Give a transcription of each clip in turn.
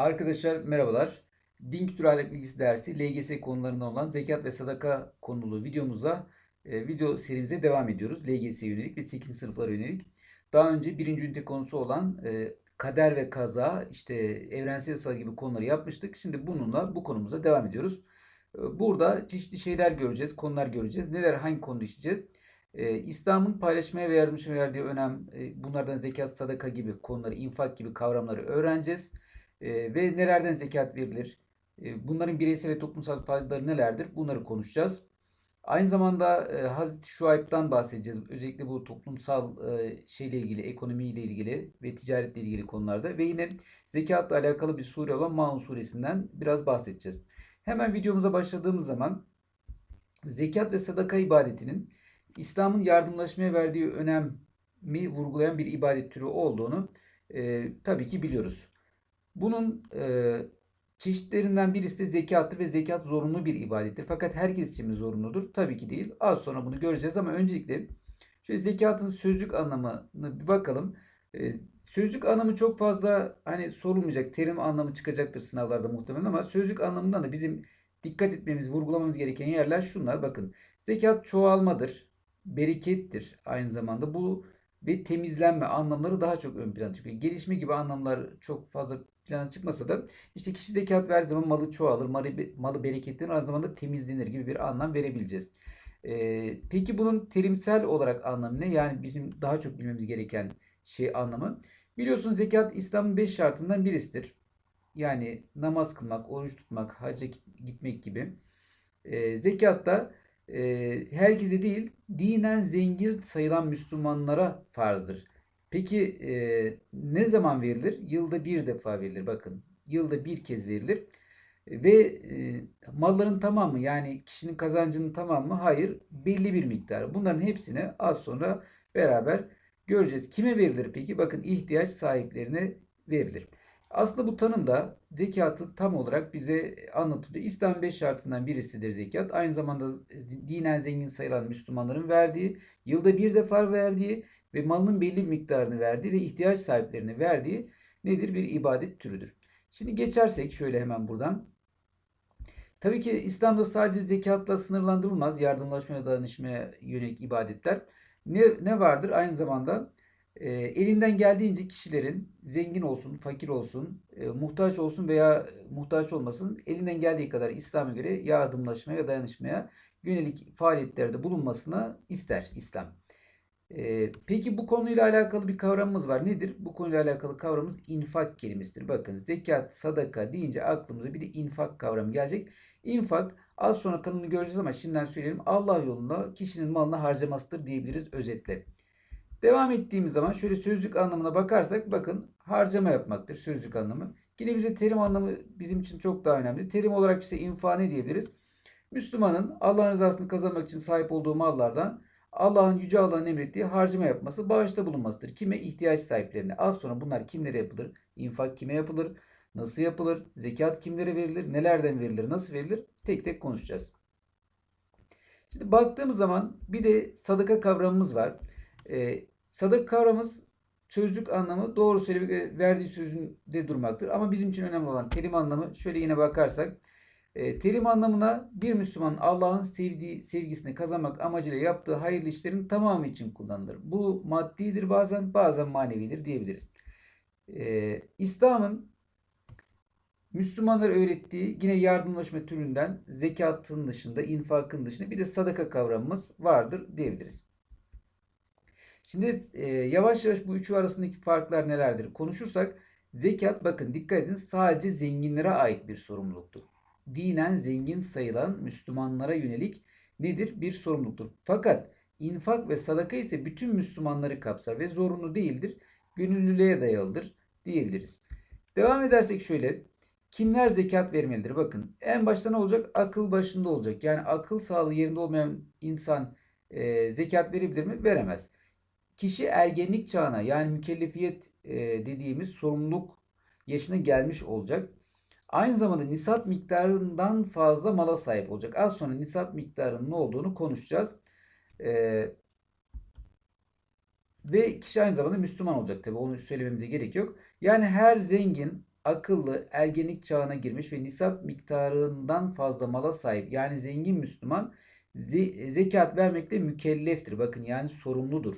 Arkadaşlar merhabalar. Din kültürü ahlak bilgisi dersi LGS konularından olan zekat ve sadaka konulu videomuzda e, video serimize devam ediyoruz. LGS'ye yönelik ve 8. sınıflara yönelik. Daha önce birinci ünite konusu olan e, kader ve kaza, işte evrensel yasa gibi konuları yapmıştık. Şimdi bununla bu konumuza devam ediyoruz. E, burada çeşitli şeyler göreceğiz, konular göreceğiz. Neler, hangi konu işleyeceğiz? E, İslam'ın paylaşmaya ve yardımcı verdiği önem, e, bunlardan zekat, sadaka gibi konuları, infak gibi kavramları öğreneceğiz. E, ve nelerden zekat verilir? E, bunların bireysel ve toplumsal faydaları nelerdir? Bunları konuşacağız. Aynı zamanda e, Hazreti Şuayb'dan bahsedeceğiz. Özellikle bu toplumsal e, şeyle ilgili, ekonomiyle ilgili ve ticaretle ilgili konularda. Ve yine zekatla alakalı bir sure olan Maun suresinden biraz bahsedeceğiz. Hemen videomuza başladığımız zaman zekat ve sadaka ibadetinin İslam'ın yardımlaşmaya verdiği önemi vurgulayan bir ibadet türü olduğunu e, tabii ki biliyoruz. Bunun e, çeşitlerinden birisi de zekattır ve zekat zorunlu bir ibadettir. Fakat herkes için mi zorunludur? Tabii ki değil. Az sonra bunu göreceğiz ama öncelikle şöyle zekatın sözlük anlamını bir bakalım. E, sözlük anlamı çok fazla hani sorulmayacak. Terim anlamı çıkacaktır sınavlarda muhtemelen ama sözlük anlamından da bizim dikkat etmemiz, vurgulamamız gereken yerler şunlar. Bakın zekat çoğalmadır, berekettir aynı zamanda. Bu ve temizlenme anlamları daha çok ön plana çıkıyor. Gelişme gibi anlamlar çok fazla plana çıkmasa da işte kişi zekat verdiği zaman malı çoğalır, malı, malı bereketlenir, aynı zamanda temizlenir gibi bir anlam verebileceğiz. Ee, peki bunun terimsel olarak anlamı ne? Yani bizim daha çok bilmemiz gereken şey anlamı. Biliyorsunuz zekat İslam'ın beş şartından birisidir. Yani namaz kılmak, oruç tutmak, hacca gitmek gibi. Ee, zekat da e, herkese değil dinen zengin sayılan Müslümanlara farzdır. Peki e, ne zaman verilir? Yılda bir defa verilir. Bakın yılda bir kez verilir. Ve e, malların tamamı yani kişinin kazancının tamamı hayır belli bir miktar. Bunların hepsini az sonra beraber göreceğiz. Kime verilir peki? Bakın ihtiyaç sahiplerine verilir. Aslında bu tanım da zekatı tam olarak bize anlatılıyor. İslam 5 şartından birisidir zekat. Aynı zamanda dinen zengin sayılan Müslümanların verdiği, yılda bir defa verdiği ve malının belli miktarını verdiği ve ihtiyaç sahiplerine verdiği nedir? Bir ibadet türüdür. Şimdi geçersek şöyle hemen buradan. Tabii ki İslam'da sadece zekatla sınırlandırılmaz. Yardımlaşma ve danışmaya yönelik ibadetler. Ne, ne vardır? Aynı zamanda e, elinden geldiğince kişilerin zengin olsun, fakir olsun, e, muhtaç olsun veya muhtaç olmasın elinden geldiği kadar İslam'a göre yardımlaşmaya ve dayanışmaya yönelik faaliyetlerde bulunmasını ister İslam. E, peki bu konuyla alakalı bir kavramımız var. Nedir? Bu konuyla alakalı kavramımız infak kelimesidir. Bakın zekat, sadaka deyince aklımıza bir de infak kavramı gelecek. İnfak az sonra tanımını göreceğiz ama şimdiden söyleyelim. Allah yolunda kişinin malını harcamasıdır diyebiliriz özetle. Devam ettiğimiz zaman şöyle sözlük anlamına bakarsak bakın harcama yapmaktır sözlük anlamı. Yine bize terim anlamı bizim için çok daha önemli. Terim olarak ise infa ne diyebiliriz? Müslümanın Allah'ın rızasını kazanmak için sahip olduğu mallardan Allah'ın yüce Allah'ın emrettiği harcama yapması, bağışta bulunmasıdır. Kime? ihtiyaç sahiplerine. Az sonra bunlar kimlere yapılır? İnfak kime yapılır? Nasıl yapılır? Zekat kimlere verilir? Nelerden verilir? Nasıl verilir? Tek tek konuşacağız. Şimdi baktığımız zaman bir de sadaka kavramımız var. Ee, Sadık kavramımız sözlük anlamı doğru söylemek verdiği sözünde durmaktır. Ama bizim için önemli olan terim anlamı şöyle yine bakarsak e, terim anlamına bir Müslüman Allah'ın sevdiği sevgisini kazanmak amacıyla yaptığı hayırlı işlerin tamamı için kullanılır. Bu maddidir bazen bazen manevidir diyebiliriz. E, İslam'ın Müslümanlara öğrettiği yine yardımlaşma türünden zekatın dışında, infakın dışında bir de sadaka kavramımız vardır diyebiliriz. Şimdi e, yavaş yavaş bu üçü arasındaki farklar nelerdir konuşursak zekat bakın dikkat edin sadece zenginlere ait bir sorumluluktur. Dinen zengin sayılan Müslümanlara yönelik nedir? Bir sorumluluktur. Fakat infak ve sadaka ise bütün Müslümanları kapsar ve zorunlu değildir. Gönüllülüğe dayalıdır diyebiliriz. Devam edersek şöyle kimler zekat vermelidir? Bakın en başta ne olacak? Akıl başında olacak. Yani akıl sağlığı yerinde olmayan insan e, zekat verebilir mi? Veremez. Kişi ergenlik çağına yani mükellefiyet e, dediğimiz sorumluluk yaşına gelmiş olacak. Aynı zamanda nisap miktarından fazla mala sahip olacak. Az sonra nisap miktarının ne olduğunu konuşacağız. Ee, ve kişi aynı zamanda Müslüman olacak tabi onu söylememize gerek yok. Yani her zengin akıllı, ergenlik çağına girmiş ve nisap miktarından fazla mala sahip yani zengin Müslüman ze- zekat vermekle mükelleftir. Bakın yani sorumludur.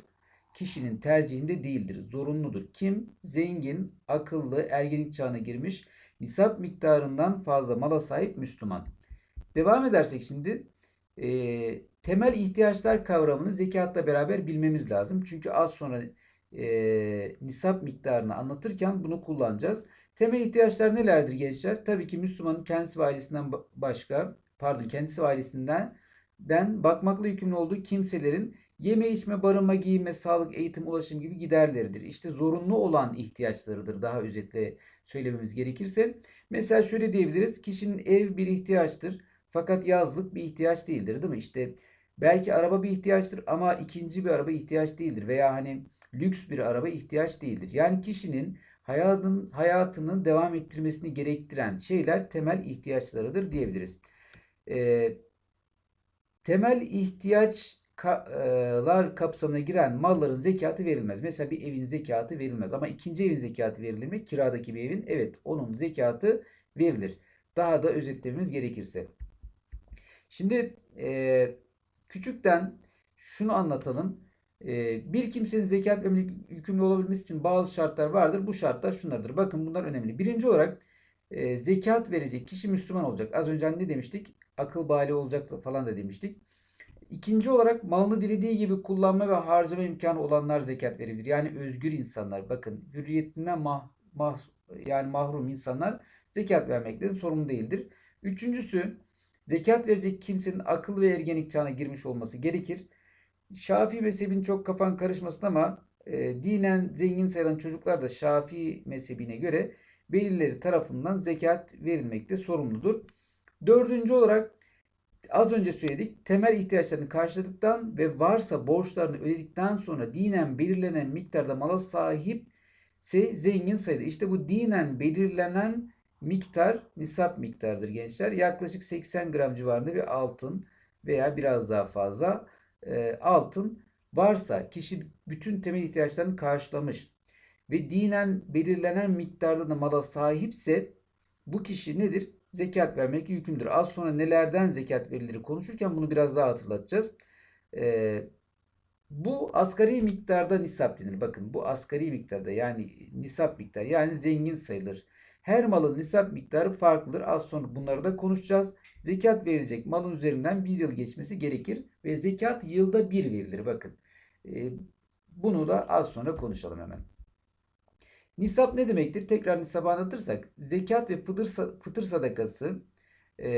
Kişinin tercihinde değildir. Zorunludur. Kim? Zengin, akıllı, ergenlik çağına girmiş, nisap miktarından fazla mala sahip Müslüman. Devam edersek şimdi e, temel ihtiyaçlar kavramını zekatla beraber bilmemiz lazım. Çünkü az sonra e, nisap miktarını anlatırken bunu kullanacağız. Temel ihtiyaçlar nelerdir gençler? Tabii ki Müslümanın kendisi ve ailesinden ba- başka, pardon kendisi ve ailesinden den bakmakla yükümlü olduğu kimselerin yeme içme, barınma, giyinme, sağlık, eğitim, ulaşım gibi giderleridir. İşte zorunlu olan ihtiyaçlarıdır daha özetle söylememiz gerekirse. Mesela şöyle diyebiliriz. Kişinin ev bir ihtiyaçtır. Fakat yazlık bir ihtiyaç değildir, değil mi? İşte belki araba bir ihtiyaçtır ama ikinci bir araba ihtiyaç değildir veya hani lüks bir araba ihtiyaç değildir. Yani kişinin hayatın hayatının devam ettirmesini gerektiren şeyler temel ihtiyaçlarıdır diyebiliriz. Ee, temel ihtiyaçlar kapsamına giren malların zekatı verilmez. Mesela bir evin zekatı verilmez ama ikinci evin zekatı verilir mi? Kiradaki bir evin evet onun zekatı verilir. Daha da özetlememiz gerekirse. Şimdi e, küçükten şunu anlatalım. E, bir kimsenin zekat yükümlü olabilmesi için bazı şartlar vardır. Bu şartlar şunlardır. Bakın bunlar önemli. Birinci olarak e, zekat verecek kişi Müslüman olacak. Az önce ne demiştik? Akıl bali olacak falan da demiştik. İkinci olarak malını dilediği gibi kullanma ve harcama imkanı olanlar zekat verebilir. Yani özgür insanlar. Bakın hürriyetinden mah, mah, yani mahrum insanlar zekat vermekten sorumlu değildir. Üçüncüsü zekat verecek kimsenin akıl ve ergenlik çağına girmiş olması gerekir. Şafii mezhebinin çok kafan karışmasın ama e, dinen zengin sayılan çocuklar da Şafii mezhebine göre velileri tarafından zekat verilmekte sorumludur. Dördüncü olarak az önce söyledik temel ihtiyaçlarını karşıladıktan ve varsa borçlarını ödedikten sonra dinen belirlenen miktarda mala sahipse zengin sayılır. İşte bu dinen belirlenen miktar nisap miktardır gençler. Yaklaşık 80 gram civarında bir altın veya biraz daha fazla e, altın varsa kişi bütün temel ihtiyaçlarını karşılamış ve dinen belirlenen miktarda da mala sahipse bu kişi nedir? Zekat vermek yükümdür. Az sonra nelerden zekat verilir konuşurken bunu biraz daha hatırlatacağız. E, bu asgari miktarda nisap denir. Bakın bu asgari miktarda yani nisap miktarı yani zengin sayılır. Her malın nisap miktarı farklıdır. Az sonra bunları da konuşacağız. Zekat verilecek malın üzerinden bir yıl geçmesi gerekir. Ve zekat yılda bir verilir. Bakın. E, bunu da az sonra konuşalım hemen. Nisap ne demektir? Tekrar nisabı anlatırsak. Zekat ve fıtır, fıtır sadakası e,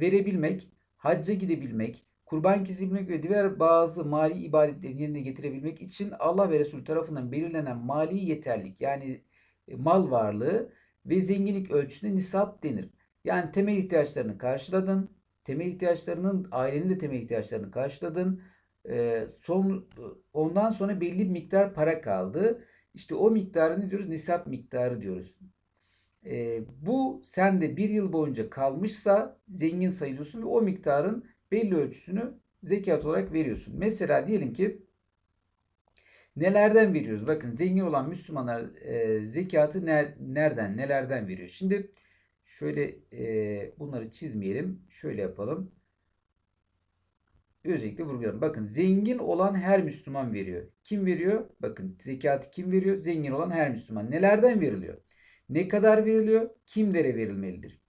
verebilmek, hacca gidebilmek, kurban kesebilmek ve diğer bazı mali ibadetleri yerine getirebilmek için Allah ve Resulü tarafından belirlenen mali yeterlik yani e, mal varlığı ve zenginlik ölçüsüne nisap denir. Yani temel ihtiyaçlarını karşıladın. Temel ihtiyaçlarının ailenin de temel ihtiyaçlarını karşıladın. Ee, son ondan sonra belli bir miktar para kaldı. İşte o miktarı ne diyoruz? Nisap miktarı diyoruz. Ee, bu sende bir yıl boyunca kalmışsa zengin sayılıyorsun ve o miktarın belli ölçüsünü zekat olarak veriyorsun. Mesela diyelim ki Nelerden veriyoruz? Bakın zengin olan Müslümanlar e, zekatı ner, nereden, nelerden veriyor? Şimdi şöyle e, bunları çizmeyelim. Şöyle yapalım. Özellikle vurgulayalım. Bakın zengin olan her Müslüman veriyor. Kim veriyor? Bakın zekatı kim veriyor? Zengin olan her Müslüman. Nelerden veriliyor? Ne kadar veriliyor? Kimlere verilmelidir?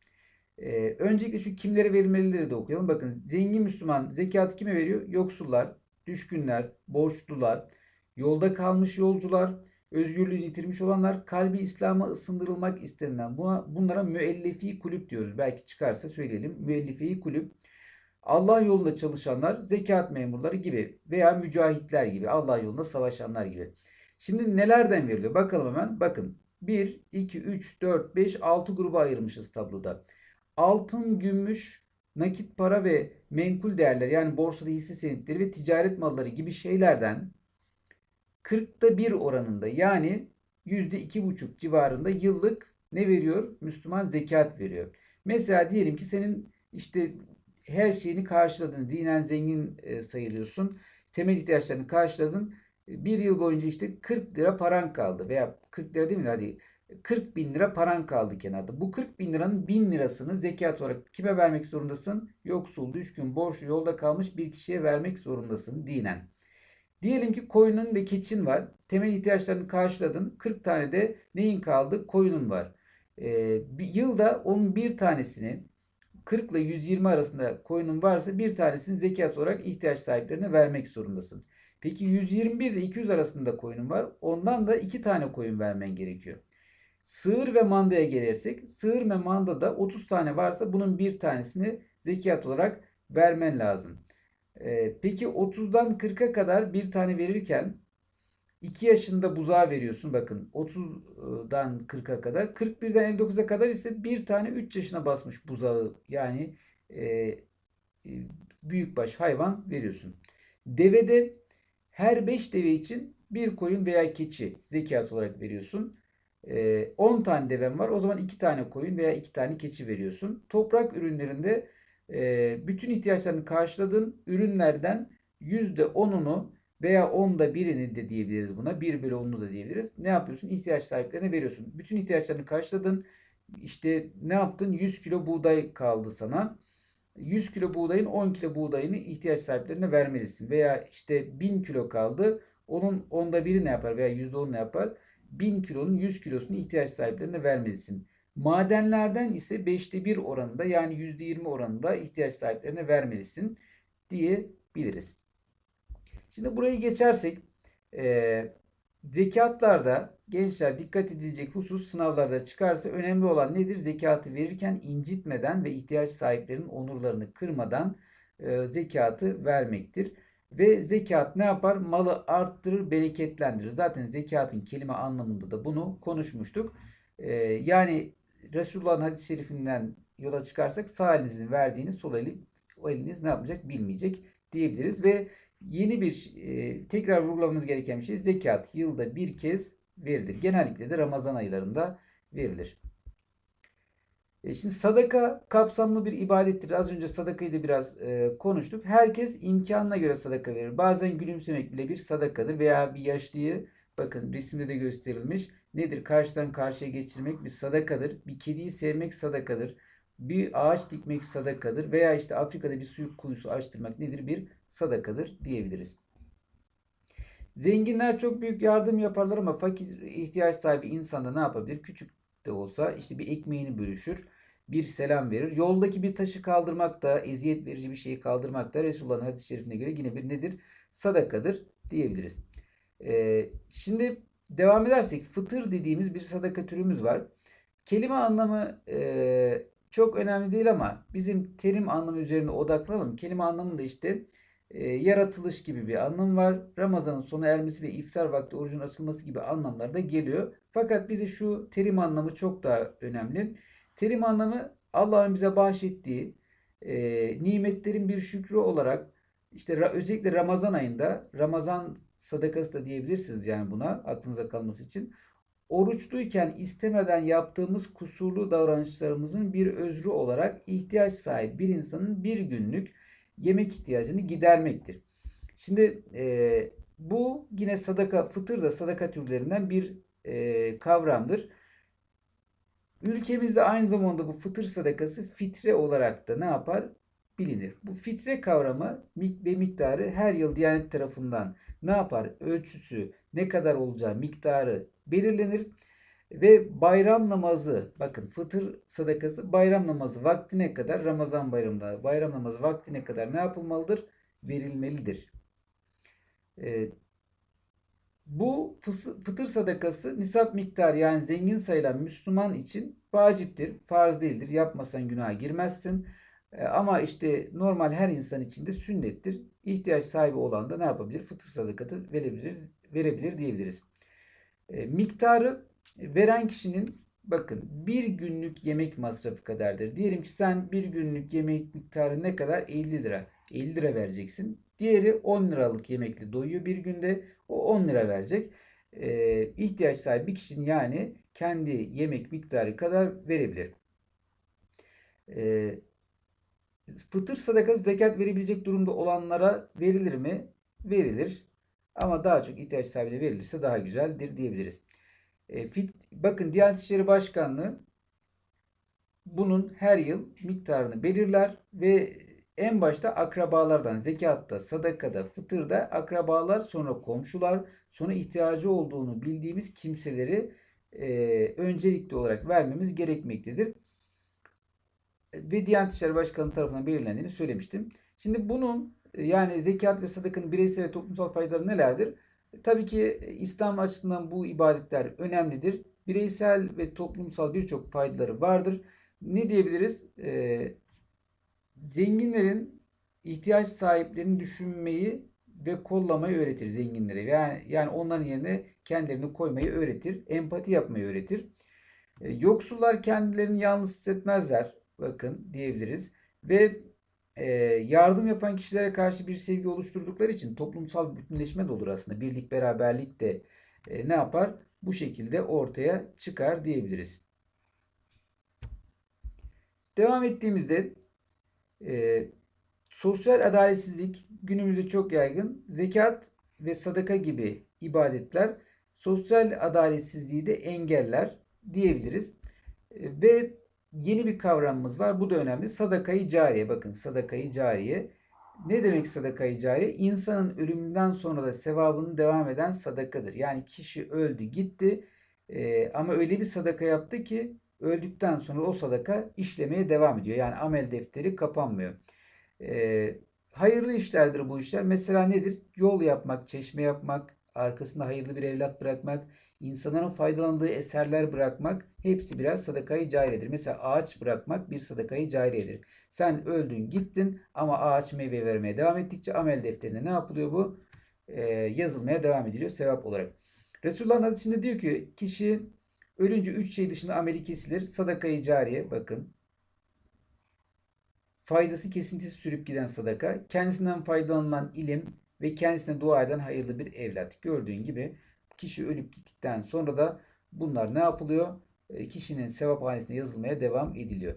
Ee, öncelikle şu kimlere verilmelidir de okuyalım. Bakın zengin Müslüman zekatı kime veriyor? Yoksullar, düşkünler, borçlular, Yolda kalmış yolcular, özgürlüğünü yitirmiş olanlar, kalbi İslam'a ısındırılmak istenilen buna, bunlara müellefi kulüp diyoruz. Belki çıkarsa söyleyelim. Müellefi kulüp. Allah yolunda çalışanlar, zekat memurları gibi veya mücahitler gibi, Allah yolunda savaşanlar gibi. Şimdi nelerden veriliyor? Bakalım hemen. Bakın. 1, 2, 3, 4, 5, 6 gruba ayırmışız tabloda. Altın, gümüş, nakit para ve menkul değerler yani borsada hisse senetleri ve ticaret malları gibi şeylerden 40'ta 1 oranında yani %2,5 civarında yıllık ne veriyor? Müslüman zekat veriyor. Mesela diyelim ki senin işte her şeyini karşıladın. Dinen zengin e, sayılıyorsun. Temel ihtiyaçlarını karşıladın. Bir yıl boyunca işte 40 lira paran kaldı veya 40 lira değil mi? Hadi 40 bin lira paran kaldı kenarda. Bu 40 bin liranın 1000 lirasını zekat olarak kime vermek zorundasın? Yoksul, düşkün, borçlu, yolda kalmış bir kişiye vermek zorundasın dinen. Diyelim ki koyunun ve keçin var. Temel ihtiyaçlarını karşıladın. 40 tane de neyin kaldı? Koyunun var. Ee, bir yılda onun bir tanesini 40 ile 120 arasında koyunun varsa bir tanesini zekat olarak ihtiyaç sahiplerine vermek zorundasın. Peki 121 ile 200 arasında koyunun var. Ondan da 2 tane koyun vermen gerekiyor. Sığır ve mandaya gelirsek sığır ve mandada 30 tane varsa bunun bir tanesini zekat olarak vermen lazım. Ee, peki 30'dan 40'a kadar bir tane verirken 2 yaşında buzağa veriyorsun. Bakın 30'dan 40'a kadar. 41'den 59'a kadar ise bir tane 3 yaşına basmış buzağı yani e, e, büyükbaş hayvan veriyorsun. Devede her 5 deve için bir koyun veya keçi zekat olarak veriyorsun. E, 10 tane deven var. O zaman 2 tane koyun veya 2 tane keçi veriyorsun. Toprak ürünlerinde e, bütün ihtiyaçlarını karşıladığın ürünlerden %10'unu veya onda birini de diyebiliriz buna. 1 bölü 10'unu da diyebiliriz. Ne yapıyorsun? İhtiyaç sahiplerine veriyorsun. Bütün ihtiyaçlarını karşıladın. İşte ne yaptın? 100 kilo buğday kaldı sana. 100 kilo buğdayın 10 kilo buğdayını ihtiyaç sahiplerine vermelisin. Veya işte 1000 kilo kaldı. Onun onda biri ne yapar veya %10 ne yapar? 1000 kilonun 100 kilosunu ihtiyaç sahiplerine vermelisin. Madenlerden ise 5'te 1 oranında yani %20 oranında ihtiyaç sahiplerine vermelisin diyebiliriz. Şimdi burayı geçersek e, zekatlarda gençler dikkat edilecek husus sınavlarda çıkarsa önemli olan nedir? Zekatı verirken incitmeden ve ihtiyaç sahiplerinin onurlarını kırmadan e, zekatı vermektir. Ve zekat ne yapar? Malı arttırır, bereketlendirir. Zaten zekatın kelime anlamında da bunu konuşmuştuk. E, yani Resulullah'ın hadis-i şerifinden yola çıkarsak sağ elinizin verdiğini sol eli, o eliniz ne yapacak bilmeyecek diyebiliriz. Ve yeni bir e, tekrar vurgulamamız gereken bir şey zekat yılda bir kez verilir. Genellikle de Ramazan aylarında verilir. E şimdi sadaka kapsamlı bir ibadettir. Az önce sadakayı da biraz e, konuştuk. Herkes imkanına göre sadaka verir. Bazen gülümsemek bile bir sadakadır veya bir yaşlıyı bakın resimde de gösterilmiş. Nedir? Karşıdan karşıya geçirmek bir sadakadır. Bir kediyi sevmek sadakadır. Bir ağaç dikmek sadakadır. Veya işte Afrika'da bir su kuyusu açtırmak nedir? Bir sadakadır diyebiliriz. Zenginler çok büyük yardım yaparlar ama fakir ihtiyaç sahibi insan da ne yapabilir? Küçük de olsa işte bir ekmeğini bölüşür, bir selam verir. Yoldaki bir taşı kaldırmak da, eziyet verici bir şeyi kaldırmak da Resulullah'ın hadis-i şerifine göre yine bir nedir? Sadakadır diyebiliriz. Ee, şimdi devam edersek fıtır dediğimiz bir sadaka türümüz var. Kelime anlamı e, çok önemli değil ama bizim terim anlamı üzerine odaklanalım. Kelime anlamında işte e, yaratılış gibi bir anlam var. Ramazanın sona ermesi ve iftar vakti orucun açılması gibi anlamlar da geliyor. Fakat bize şu terim anlamı çok daha önemli. Terim anlamı Allah'ın bize bahşettiği e, nimetlerin bir şükrü olarak işte özellikle Ramazan ayında Ramazan sadakası da diyebilirsiniz yani buna aklınıza kalması için. Oruçluyken istemeden yaptığımız kusurlu davranışlarımızın bir özrü olarak ihtiyaç sahibi bir insanın bir günlük yemek ihtiyacını gidermektir. Şimdi e, bu yine sadaka, fıtır da sadaka türlerinden bir e, kavramdır. Ülkemizde aynı zamanda bu fıtır sadakası fitre olarak da ne yapar? Bilinir. Bu fitre kavramı ve miktarı her yıl Diyanet tarafından ne yapar? Ölçüsü, ne kadar olacağı miktarı belirlenir. Ve bayram namazı bakın fıtır sadakası bayram namazı vaktine kadar Ramazan bayramında bayram namazı vaktine kadar ne yapılmalıdır? Verilmelidir. Ee, bu fıtır sadakası nisap miktarı yani zengin sayılan Müslüman için vaciptir. Farz değildir. Yapmasan günaha girmezsin. Ee, ama işte normal her insan için de sünnettir. İhtiyaç sahibi olan da ne yapabilir? Fıtır sadakası verebilir, verebilir diyebiliriz. Ee, miktarı veren kişinin bakın bir günlük yemek masrafı kadardır. Diyelim ki sen bir günlük yemek miktarı ne kadar? 50 lira. 50 lira vereceksin. Diğeri 10 liralık yemekle doyuyor bir günde. O 10 lira verecek. Ee, ihtiyaç sahibi bir kişinin yani kendi yemek miktarı kadar verebilir. Ee, fıtır sadakası zekat verebilecek durumda olanlara verilir mi? Verilir. Ama daha çok ihtiyaç sahibine verilirse daha güzeldir diyebiliriz. E, fit, bakın Diyanet İşleri Başkanlığı bunun her yıl miktarını belirler ve en başta akrabalardan zekatta, sadakada, fıtırda akrabalar sonra komşular sonra ihtiyacı olduğunu bildiğimiz kimseleri e, öncelikli olarak vermemiz gerekmektedir. Ve Diyanet İşleri Başkanı tarafından belirlendiğini söylemiştim. Şimdi bunun e, yani zekat ve sadakanın bireysel ve toplumsal faydaları nelerdir? Tabii ki İslam açısından bu ibadetler önemlidir. Bireysel ve toplumsal birçok faydaları vardır. Ne diyebiliriz? Ee, zenginlerin ihtiyaç sahiplerini düşünmeyi ve kollamayı öğretir zenginlere. Yani, yani onların yerine kendilerini koymayı öğretir. Empati yapmayı öğretir. E, yoksullar kendilerini yalnız hissetmezler. Bakın diyebiliriz. Ve e, yardım yapan kişilere karşı bir sevgi oluşturdukları için toplumsal bütünleşme de olur aslında. Birlik, beraberlik de e, ne yapar? Bu şekilde ortaya çıkar diyebiliriz. Devam ettiğimizde e, sosyal adaletsizlik günümüzde çok yaygın. Zekat ve sadaka gibi ibadetler sosyal adaletsizliği de engeller diyebiliriz. E, ve yeni bir kavramımız var. Bu da önemli. Sadakayı cariye. Bakın sadakayı cariye. Ne demek sadakayı cariye? İnsanın ölümünden sonra da sevabının devam eden sadakadır. Yani kişi öldü gitti e, ama öyle bir sadaka yaptı ki öldükten sonra o sadaka işlemeye devam ediyor. Yani amel defteri kapanmıyor. E, hayırlı işlerdir bu işler. Mesela nedir? Yol yapmak, çeşme yapmak, arkasında hayırlı bir evlat bırakmak, insanların faydalandığı eserler bırakmak hepsi birer sadakayı cariyedir. Mesela ağaç bırakmak bir sadakayı cariyedir. Sen öldün gittin ama ağaç meyve vermeye devam ettikçe amel defterine ne yapılıyor bu? Ee, yazılmaya devam ediliyor sevap olarak. Resulullah'ın hadisinde diyor ki kişi ölünce üç şey dışında ameli kesilir. Sadakayı cariye bakın. Faydası kesintisiz sürüp giden sadaka. Kendisinden faydalanılan ilim ve kendisine dua eden hayırlı bir evlat. Gördüğün gibi kişi ölüp gittikten sonra da bunlar ne yapılıyor? E, kişinin sevap hanesine yazılmaya devam ediliyor.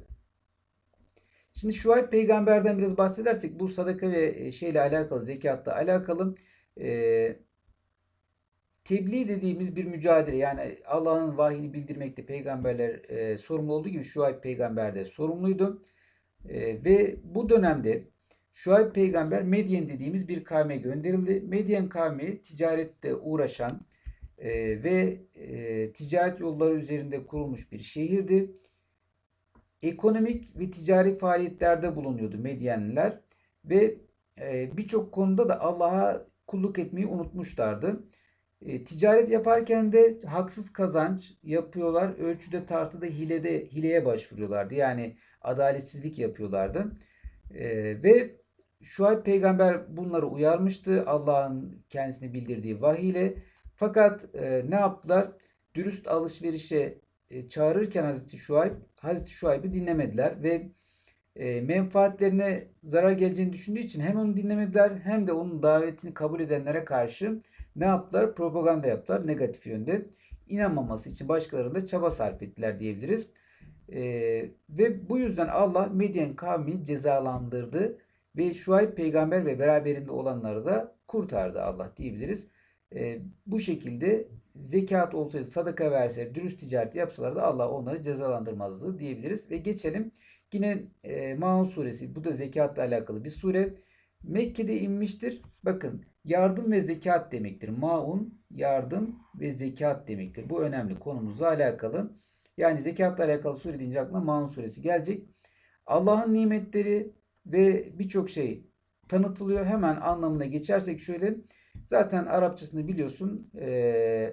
Şimdi Şuayb peygamberden biraz bahsedersek bu sadaka ve e, şeyle alakalı, zekatla alakalı e, tebliğ dediğimiz bir mücadele yani Allah'ın vahyini bildirmekte peygamberler e, sorumlu olduğu gibi Şuayb peygamber de sorumluydu. E, ve bu dönemde Şuayb peygamber Medyen dediğimiz bir kavme gönderildi. Medyen kavmi ticarette uğraşan e, ve e, ticaret yolları üzerinde kurulmuş bir şehirdi. Ekonomik ve ticari faaliyetlerde bulunuyordu Medyenliler ve e, birçok konuda da Allah'a kulluk etmeyi unutmuşlardı. E, ticaret yaparken de haksız kazanç yapıyorlar. Ölçüde tartıda hilede hileye başvuruyorlardı. Yani adaletsizlik yapıyorlardı. E, ve Şuayb peygamber bunları uyarmıştı Allah'ın kendisine bildirdiği vahiy ile. Fakat e, ne yaptılar? Dürüst alışverişe e, çağırırken Hazreti Şuayb, Hazreti Şuayb'ı dinlemediler ve e, menfaatlerine zarar geleceğini düşündüğü için hem onu dinlemediler hem de onun davetini kabul edenlere karşı ne yaptılar? Propaganda yaptılar negatif yönde. İnanmaması için başkalarında çaba sarf ettiler diyebiliriz. E, ve bu yüzden Allah Medyen kavmini cezalandırdı ve Şuayb peygamber ve beraberinde olanları da kurtardı Allah diyebiliriz. E, bu şekilde zekat olsaydı, sadaka verse, dürüst ticaret yapsalardı Allah onları cezalandırmazdı diyebiliriz. Ve geçelim yine e, Maun suresi. Bu da zekatla alakalı bir sure. Mekke'de inmiştir. Bakın yardım ve zekat demektir. Maun yardım ve zekat demektir. Bu önemli konumuzla alakalı. Yani zekatla alakalı sure deyince aklına Maun suresi gelecek. Allah'ın nimetleri ve birçok şey tanıtılıyor. Hemen anlamına geçersek şöyle. Zaten Arapçasını biliyorsun.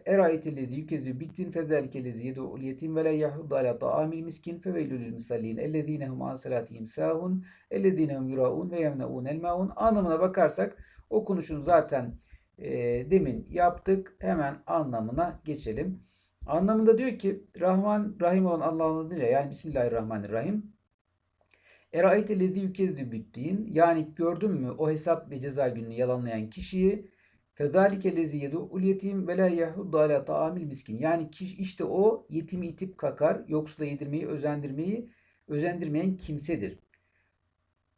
Eraitillezi yükezü bittin fezelkelezi yedu'ul yetim ve la yahuddu ala ta'amil miskin feveylülül misallin ellezinehum an salatihim sahun ellezinehum yuraun ve yemneun el maun anlamına bakarsak okunuşunu zaten e, demin yaptık. Hemen anlamına geçelim. Anlamında diyor ki Rahman Rahim olan Allah'ın adıyla yani Bismillahirrahmanirrahim. Eraite lezi yükezü bittiğin yani gördün mü o hesap ve ceza gününü yalanlayan kişiyi Fezalike lezi yedu'ul yetim ve la yahuddu ala ta'amil miskin. Yani kişi işte o yetimi itip kakar, yoksula yedirmeyi, özendirmeyi özendirmeyen kimsedir.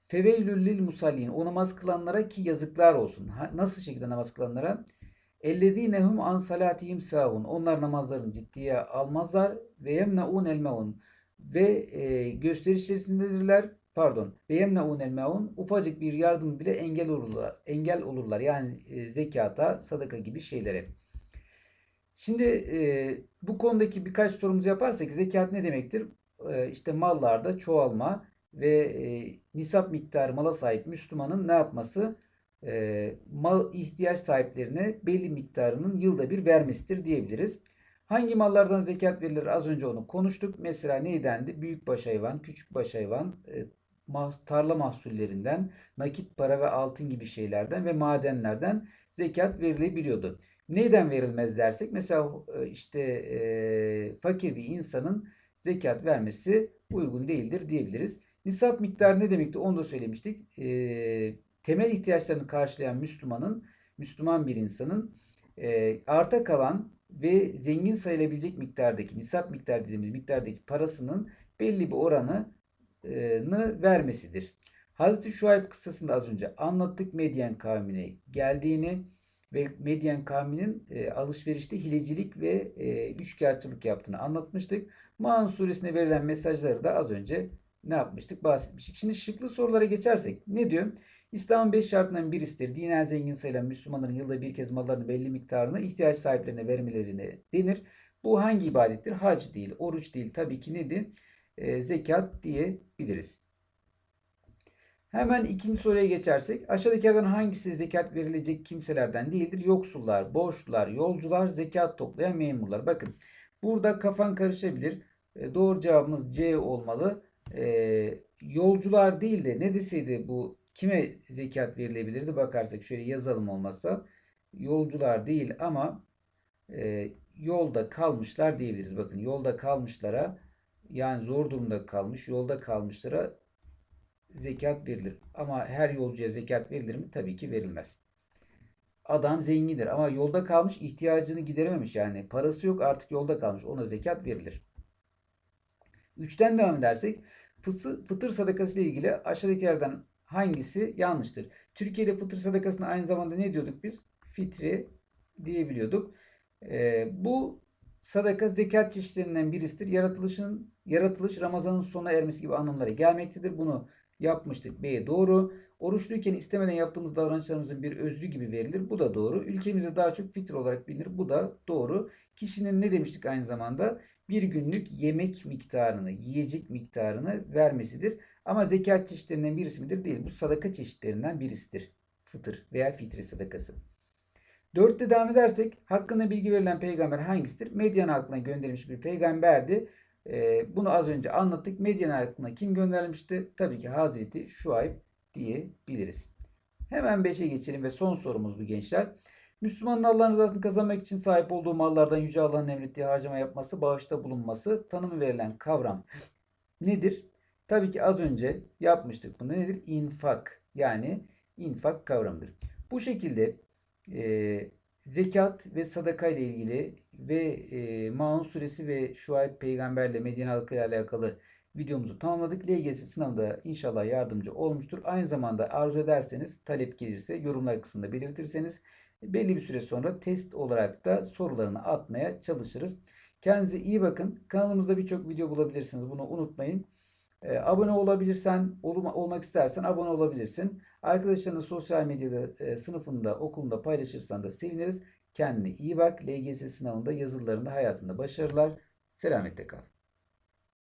Feveylül lil musallin. O namaz kılanlara ki yazıklar olsun. Ha, nasıl şekilde namaz kılanlara? Ellezinehum an salatihim sahun. Onlar namazlarını ciddiye almazlar. Ve yemnaun el meun. Ve e, gösteriş içerisindedirler. Pardon. Ve yemnaun el meun. Ufacık bir yardım bile engel olurlar. Engel olurlar. Yani e, zekata, sadaka gibi şeylere. Şimdi e, bu konudaki birkaç sorumuzu yaparsak zekat ne demektir? E, işte mallarda çoğalma ve e, nisap miktarı mala sahip Müslümanın ne yapması? E, mal ihtiyaç sahiplerine belli miktarının yılda bir vermesidir diyebiliriz. Hangi mallardan zekat verilir? Az önce onu konuştuk. Mesela neydendi? Büyükbaş hayvan, küçükbaş hayvan, e, tarla mahsullerinden, nakit para ve altın gibi şeylerden ve madenlerden zekat verilebiliyordu. Neyden verilmez dersek mesela e, işte e, fakir bir insanın zekat vermesi uygun değildir diyebiliriz. Nisap miktarı ne demekti onu da söylemiştik. E, temel ihtiyaçlarını karşılayan Müslümanın, Müslüman bir insanın e, arta kalan ve zengin sayılabilecek miktardaki, nisap miktar dediğimiz miktardaki parasının belli bir oranını vermesidir. Hazreti Şuayb kıssasında az önce anlattık Medyen kavmine geldiğini ve Medyen kavminin e, alışverişte hilecilik ve e, üçkağıtçılık yaptığını anlatmıştık. Maun suresine verilen mesajları da az önce ne yapmıştık? Bahsetmiştik. Şimdi şıklı sorulara geçersek ne diyor? İslam'ın beş şartından birisidir. Dinen zengin sayılan Müslümanların yılda bir kez mallarını belli miktarını ihtiyaç sahiplerine vermelerine denir. Bu hangi ibadettir? Hac değil, oruç değil. Tabii ki nedir? E, zekat diyebiliriz. Hemen ikinci soruya geçersek aşağıdakilerden hangisi zekat verilecek kimselerden değildir? Yoksullar, borçlular, yolcular, zekat toplayan memurlar. Bakın burada kafan karışabilir. E, doğru cevabımız C olmalı. E, yolcular değil de ne deseydi bu kime zekat verilebilirdi bakarsak şöyle yazalım olmazsa. Yolcular değil ama e, yolda kalmışlar diyebiliriz. Bakın yolda kalmışlara yani zor durumda kalmış yolda kalmışlara zekat verilir. Ama her yolcuya zekat verilir mi? Tabii ki verilmez. Adam zengindir ama yolda kalmış ihtiyacını giderememiş yani parası yok artık yolda kalmış ona zekat verilir. Üçten devam edersek fıtır, fıtır sadakası ile ilgili aşağıdakilerden hangisi yanlıştır? Türkiye'de fıtır sadakasına aynı zamanda ne diyorduk biz? Fitri diyebiliyorduk. Ee, bu sadaka zekat çeşitlerinden birisidir. Yaratılışın yaratılış Ramazan'ın sona ermesi gibi anlamlara gelmektedir. Bunu yapmıştık. B doğru. Oruçluyken istemeden yaptığımız davranışlarımızın bir özrü gibi verilir. Bu da doğru. Ülkemizde daha çok fitre olarak bilinir. Bu da doğru. Kişinin ne demiştik aynı zamanda? Bir günlük yemek miktarını, yiyecek miktarını vermesidir. Ama zekat çeşitlerinden birisi midir? Değil. Bu sadaka çeşitlerinden birisidir. Fıtır veya fitri sadakası. Dörtte devam edersek hakkında bilgi verilen peygamber hangisidir? Medyan halkına gönderilmiş bir peygamberdi. E, bunu az önce anlattık. Medyen halkına kim gönderilmişti? Tabii ki Hazreti Şuayb diyebiliriz. Hemen 5'e geçelim ve son sorumuz bu gençler. Müslümanın Allah'ın rızasını kazanmak için sahip olduğu mallardan Yüce Allah'ın emrettiği harcama yapması, bağışta bulunması, tanımı verilen kavram nedir? Tabii ki az önce yapmıştık bunu. Nedir? İnfak. Yani infak kavramıdır. Bu şekilde e, zekat ve sadaka ile ilgili ve e, Maun suresi ve Şuayb peygamberle Medine halkı ile alakalı videomuzu tamamladık. LGS sınavında inşallah yardımcı olmuştur. Aynı zamanda arzu ederseniz talep gelirse yorumlar kısmında belirtirseniz belli bir süre sonra test olarak da sorularını atmaya çalışırız. Kendinize iyi bakın. Kanalımızda birçok video bulabilirsiniz. Bunu unutmayın. E, abone olabilirsen, olma, olmak istersen abone olabilirsin. Arkadaşlarına sosyal medyada e, sınıfında, okulunda paylaşırsan da seviniriz. Kendine iyi bak. LGS sınavında, yazılarında, hayatında başarılar. Selametle kal.